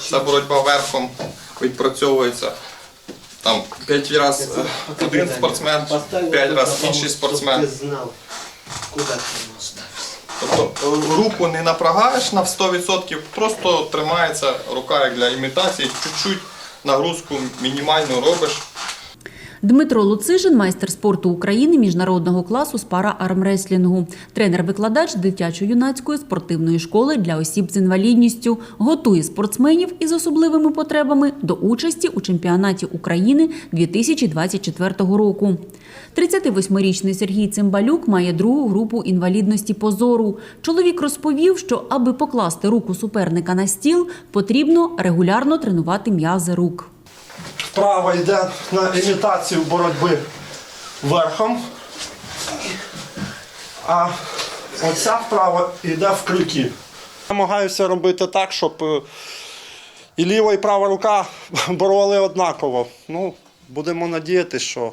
Це боротьба верхом відпрацьовується. Там п'ять разів один спортсмен, п'ять разів інший спортсмен. Тобто е, руку не напрягаєш на 100%, просто тримається рука як для імітації, чуть-чуть нагрузку мінімальну робиш. Дмитро Луцишин, майстер спорту України міжнародного класу з пара-армреслінгу, тренер-викладач дитячо-юнацької спортивної школи для осіб з інвалідністю, готує спортсменів із особливими потребами до участі у чемпіонаті України 2024 року. 38-річний Сергій Цимбалюк має другу групу інвалідності по зору. Чоловік розповів, що аби покласти руку суперника на стіл, потрібно регулярно тренувати м'язи рук. Вправа йде на імітацію боротьби верхом. А оця вправа йде в крюки. Намагаюся робити так, щоб е, і ліва, і права рука бороли однаково. Ну, будемо надіятися, що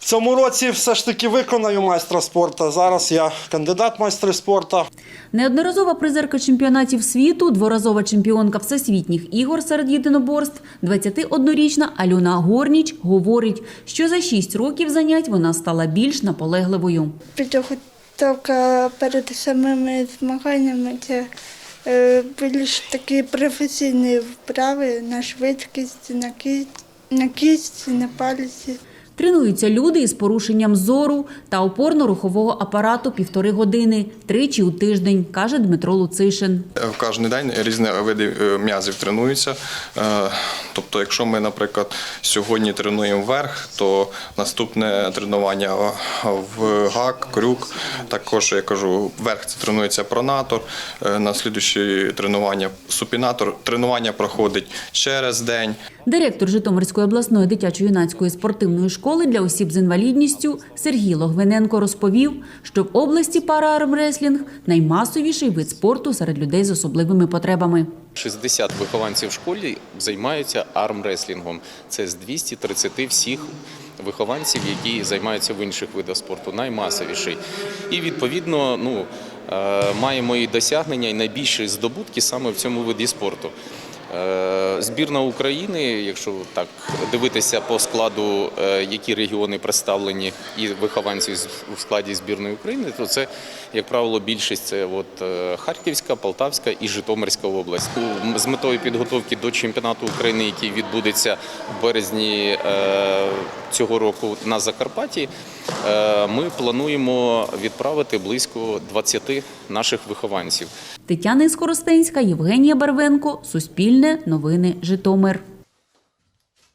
в цьому році все ж таки виконаю майстра спорту. Зараз я кандидат майстри спорту. Неодноразова призерка чемпіонатів світу, дворазова чемпіонка всесвітніх ігор серед єдиноборств, 21-річна Альона Горніч говорить, що за 6 років занять вона стала більш наполегливою. Підготовка перед самими змаганнями це е, більш такі професійні вправи на швидкість, на кість, на кісті, на пальці. Тренуються люди із порушенням зору та опорно-рухового апарату півтори години, тричі у тиждень, каже Дмитро Луцишин. Е, В кожен день різні види е, м'язів тренуються. Е, Тобто, якщо ми, наприклад, сьогодні тренуємо верх, то наступне тренування в гак, крюк. Також я кажу, верх це тренується пронатор, на слідуюче тренування супінатор. Тренування проходить через день. Директор Житомирської обласної дитячо-юнацької спортивної школи для осіб з інвалідністю Сергій Логвиненко розповів, що в області пара-армреслінг – наймасовіший вид спорту серед людей з особливими потребами. 60 вихованців в школі займаються армреслінгом. Це з 230 всіх вихованців, які займаються в інших видах спорту, наймасовіший. І відповідно, ну е, маємо і досягнення, і найбільші здобутки саме в цьому виді спорту. Е, Збірна України, якщо так дивитися по складу, е, які регіони представлені і вихованці у складі збірної України, то це, як правило, більшість це от е, Харківська, Полтавська і Житомирська область. З метою підготовки до чемпіонату України, який відбудеться в березні цього року на Закарпатті, ми плануємо відправити близько 20 наших вихованців. Тетяна Скоростенська, Євгенія Барвенко, Суспільне, Новини, Житомир.